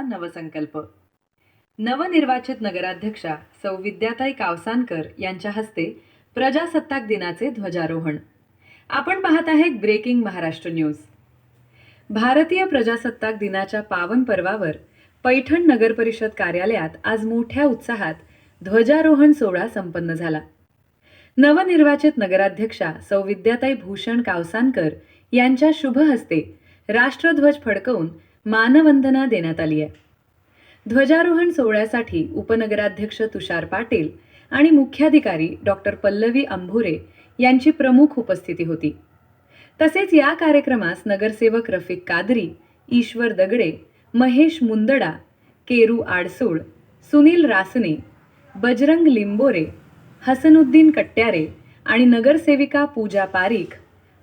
नवसंकल्प. नवनिर्वाचित नगराध्यक्षा सौ विद्याताई कावसानकर यांच्या हस्ते प्रजासत्ताक दिनाचे ध्वजारोहण. आपण पाहत आहेत ब्रेकिंग महाराष्ट्र न्यूज. भारतीय प्रजासत्ताक दिनाच्या पावन पर्वावर पैठण नगर परिषद कार्यालयात आज मोठ्या उत्साहात ध्वजारोहण सोहळा संपन्न झाला. नवनिर्वाचित नगराध्यक्षा सौ विद्याताई भूषण कावसानकर यांच्या शुभ हस्ते राष्ट्रध्वज फडकवून मानवंदना देण्यात आली आहे. ध्वजारोहण सोहळ्यासाठी उपनगराध्यक्ष तुषार पाटील आणि मुख्याधिकारी डॉक्टर पल्लवी अंभुरे यांची प्रमुख उपस्थिती होती. तसेच या कार्यक्रमास नगरसेवक रफिक कादरी ईश्वर दगडे महेश मुंदडा केरू आडसूळ सुनील रासने बजरंग लिंबोरे हसनुद्दीन कट्ट्यारे आणि नगरसेविका पूजा पारीख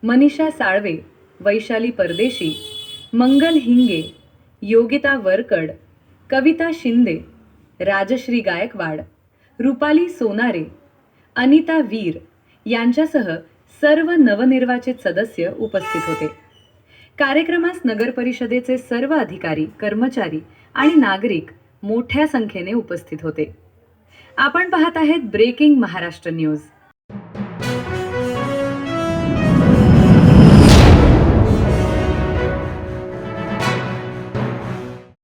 मनीषा साळवे वैशाली परदेशी मंगल हिंगे योगिता वरकड कविता शिंदे राजश्री गायकवाड रुपाली सोनारे अनिता वीर यांच्यासह सर्व नवनिर्वाचित सदस्य उपस्थित होते. कार्यक्रमास नगरपरिषदेचे सर्व अधिकारी कर्मचारी आणि नागरिक मोठ्या संख्येने उपस्थित होते. आपण पाहत आहेत ब्रेकिंग महाराष्ट्र न्यूज.